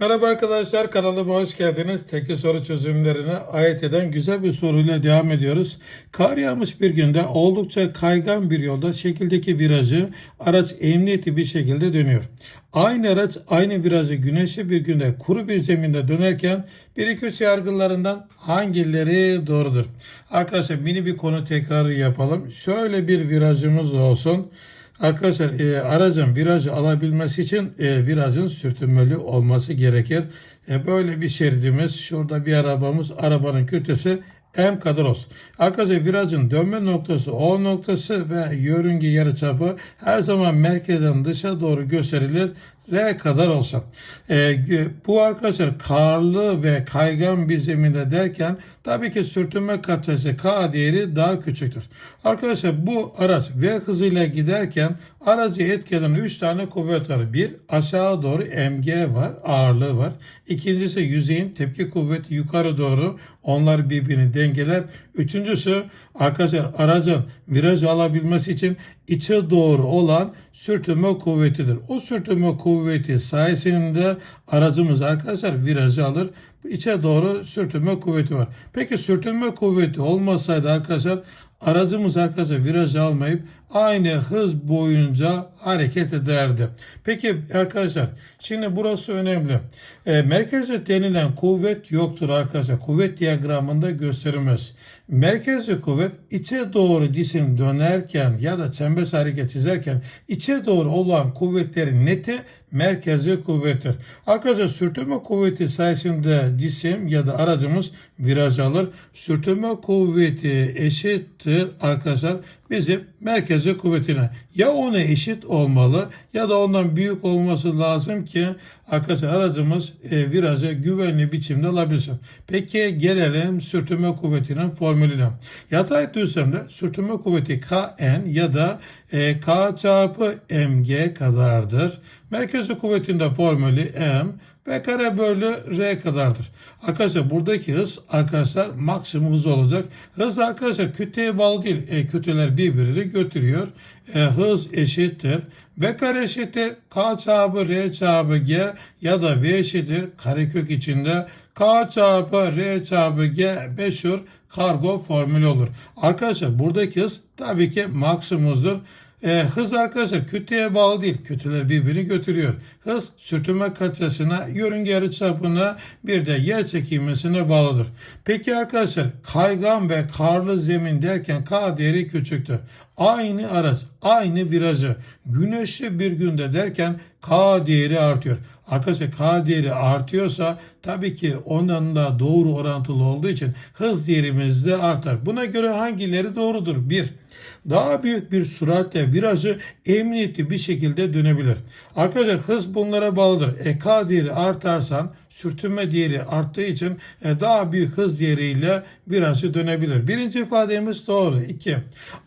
Merhaba arkadaşlar kanalıma hoş geldiniz. Tekli soru çözümlerine ait eden güzel bir soruyla devam ediyoruz. Kar yağmış bir günde oldukça kaygan bir yolda şekildeki virajı araç emniyeti bir şekilde dönüyor. Aynı araç aynı virajı güneşli bir günde kuru bir zeminde dönerken 1-2-3 yargılarından hangileri doğrudur? Arkadaşlar mini bir konu tekrarı yapalım. Şöyle bir virajımız olsun. Arkadaşlar e, aracın virajı alabilmesi için e, virajın sürtünmeli olması gerekir. E, böyle bir şeridimiz, şurada bir arabamız, arabanın kütlesi M kadar olsun. Arkadaşlar virajın dönme noktası O noktası ve yörünge yarıçapı her zaman merkezden dışa doğru gösterilir. R kadar olsa. E, bu arkadaşlar karlı ve kaygan bir zeminde derken tabii ki sürtünme katsayısı K değeri daha küçüktür. Arkadaşlar bu araç V hızıyla giderken aracı etkileyen 3 tane kuvvet var. Bir aşağı doğru mg var ağırlığı var. İkincisi yüzeyin tepki kuvveti yukarı doğru onlar birbirini dengeler. Üçüncüsü arkadaşlar aracın viraj alabilmesi için içe doğru olan sürtünme kuvvetidir. O sürtünme kuvveti sayesinde aracımız arkadaşlar virajı alır. İçe doğru sürtünme kuvveti var. Peki sürtünme kuvveti olmasaydı arkadaşlar aracımız arkadaşlar virajı almayıp aynı hız boyunca hareket ederdi. Peki arkadaşlar şimdi burası önemli. E, merkeze denilen kuvvet yoktur arkadaşlar. Kuvvet diyagramında gösterilmez. Merkezi kuvvet içe doğru cisim dönerken ya da çembers hareket çizerken içe doğru olan kuvvetlerin neti merkezi kuvvettir. Arkadaşlar sürtünme kuvveti sayesinde cisim ya da aracımız viraj alır. Sürtünme kuvveti eşittir arkadaşlar bizim merkezi kuvvetine. Ya ona eşit olmalı ya da ondan büyük olması lazım ki arkadaşlar aracımız e, virajı güvenli biçimde alabilsin. Peki gelelim sürtünme kuvvetinin formülüne. Yatay düzlemde sürtünme kuvveti Kn ya da e, K çarpı mg kadardır. Merkezi kuvvetinde formülü m v kare bölü r kadardır. Arkadaşlar buradaki hız arkadaşlar maksimum hız olacak. Hız arkadaşlar kütleye bağlı değil. E, kütleler birbirini götürüyor. E, hız eşittir. V kare eşittir. K çarpı R çarpı G ya da V eşittir. Karekök içinde K çarpı R çarpı G meşhur kargo formülü olur. Arkadaşlar buradaki hız tabii ki maksimumuzdur. E, hız arkadaşlar kütleye bağlı değil. Kütleler birbirini götürüyor. Hız sürtünme katsayısına, yörünge yarıçapına bir de yer çekilmesine bağlıdır. Peki arkadaşlar kaygan ve karlı zemin derken K değeri küçüktür. Aynı araç, aynı virajı güneşli bir günde derken K değeri artıyor. Arkadaşlar K değeri artıyorsa tabii ki ondan da doğru orantılı olduğu için hız değerimiz de artar. Buna göre hangileri doğrudur? 1 daha büyük bir süratle virajı emniyetli bir şekilde dönebilir. Arkadaşlar hız bunlara bağlıdır. E, K değeri artarsan sürtünme değeri arttığı için e, daha büyük hız değeriyle virajı dönebilir. Birinci ifademiz doğru. 2.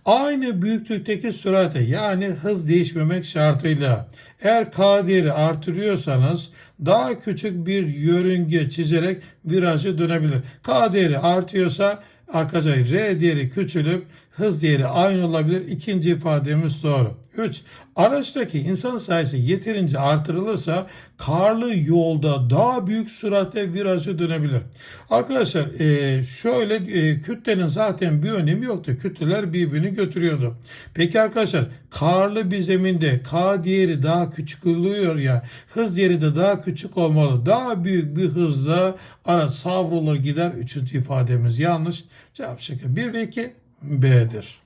Aynı büyüklükteki sürate yani hız değişmemek şartıyla eğer K değeri artırıyorsanız daha küçük bir yörünge çizerek virajı dönebilir. K değeri artıyorsa arkadaşlar R değeri küçülüp hız değeri aynı olabilir. İkinci ifademiz doğru. 3. Araçtaki insan sayısı yeterince artırılırsa karlı yolda daha büyük süratle virajı dönebilir. Arkadaşlar e, şöyle e, kütlenin zaten bir önemi yoktu. Kütleler birbirini götürüyordu. Peki arkadaşlar karlı bir zeminde K değeri daha küçük oluyor ya hız değeri de daha küçük olmalı. Daha büyük bir hızla araç savrulur gider. Üçüncü ifademiz yanlış. Cevap şıkkı 1 ve 2 B'dir.